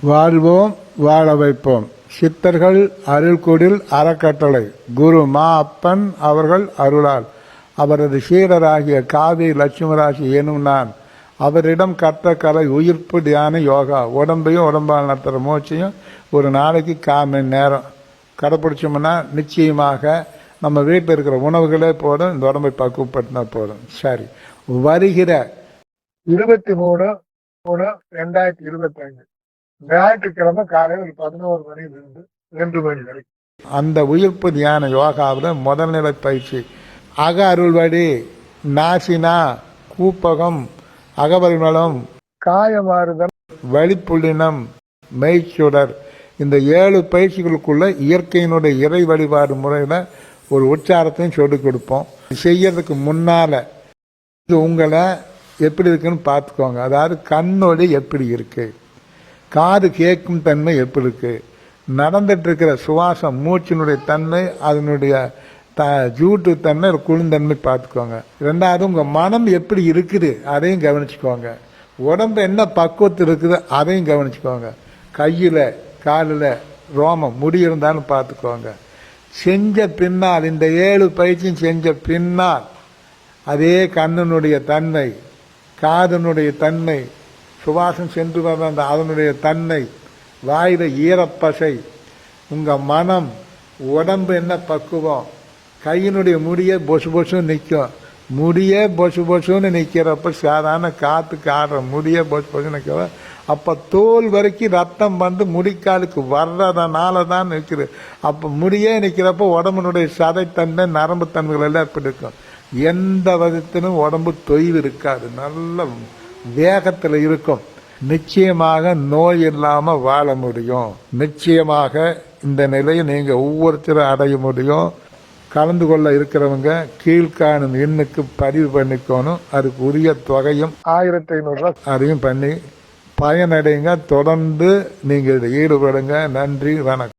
வாழ்வோம் வாழ வைப்போம். சித்தர்கள் அருள்குடில் அறக்கட்டளை. குரு மா அப்பன் அவர்கள் அருளால். அவரது சீடராகிய காவி லட்சுமராசி எனும் நான். அவரிடம் கற்ற கலை உயிர்ப்பு தியான யோகா. உடம்பையும் உடம்பால் நடத்துகிற மூச்சையும் ஒரு நாளைக்கு கால் மணி நேரம் கடைப்பிடிச்சோம்னா நிச்சயமாக நம்ம வீட்டில் இருக்கிற உணவுகளே போதும் இந்த உடம்பை பக்குவப்படுத்தினா போதும். சரி வருகிற இருபத்தி மூணு மூணு ரெண்டாயிரத்தி இருபத்தஞ்சு ஞாயிற்றுக்கிழமை காலையில் ஒரு பதினோரு மணிலிருந்து ரெண்டு மணி வரைக்கும் அந்த உயிர்ப்பு தியான யோகாவில் முதல்நிலை பயிற்சி. அக அருள்வடி நாசினா கூப்பகம் அகபரிமளம் காயமாறுதல் வழிப்புள்ளினம் மெய்ச்சுடர். இந்த ஏழு பயிற்சிகளுக்குள்ள இயற்கையினுடைய இறை வழிபாடு முறையில் ஒரு உச்சாரத்தையும் சொல்லிக் கொடுப்போம். செய்யறதுக்கு முன்னால இது உங்களை எப்படி இருக்குன்னு பார்த்துக்கோங்க. அதாவது கண்ணொளி எப்படி இருக்கு? காது கேட்கும் தன்மை எப்படி இருக்கு நடந்துட்டு இருக்கிற சுவாசம் மூச்சினுடைய தன்மை அதனுடைய த ஜூட்டு தன்மை குழுந்தன்மை பார்த்துக்கோங்க. ரெண்டாவது உங்கள் மனம் எப்படி இருக்குது அதையும் கவனிச்சுக்கோங்க. உடம்பு என்ன பக்குவத்து இருக்குது அதையும் கவனிச்சுக்கோங்க. கையில் காலில் ரோமம் முடி இருந்தாலும் பார்த்துக்கோங்க. செஞ்ச பின்னால் இந்த ஏழு பயிற்சியும் செஞ்ச பின்னால் அதே கண்ணனுடைய தன்மை காதனுடைய தன்மை சுவாசம் சென்று வர அந்த அதனுடைய தன்மை வாயில் ஈரப்பசை உங்கள் மனம் உடம்பு என்ன பக்குவம் கையினுடைய முடியே பொசு பொசுன்னு நிற்கும் முடியே பொசு பொசுன்னு நிற்கிறப்ப சாதாரண காற்றுக்கு ஆடுற முடியே பொசு பொசுன்னு நிற்கிற அப்போ தோல் வரைக்கும் ரத்தம் வந்து முடிக்காலுக்கு வர்றதுனால தான் நிற்குது அப்போ முடியே நிற்கிறப்ப உடம்புனுடைய சதைத்தன்மை நரம்பு தன்மைகள் எல்லாம் எப்படி இருக்கும். எந்த விதத்திலும் உடம்பு தொய்வு இருக்காது. நல்ல வேகத்தில் இருக்கும். நிச்சயமாக நோய் இல்லாமல் வாழ முடியும். நிச்சயமாக இந்த நிலையை நீங்கள் ஒவ்வொருத்தரும் அடைய முடியும். கலந்து கொள்ள இருக்கிறவங்க கீழ்காணும் எண்ணுக்கு பதிவு பண்ணிக்கணும். அதுக்கு உரிய தொகையும் ஆயிரத்தி ஐநூறு அதையும் பண்ணி பயனடைங்க. தொடர்ந்து நீங்கள் இதை ஈடுபடுங்க. நன்றி. வணக்கம்.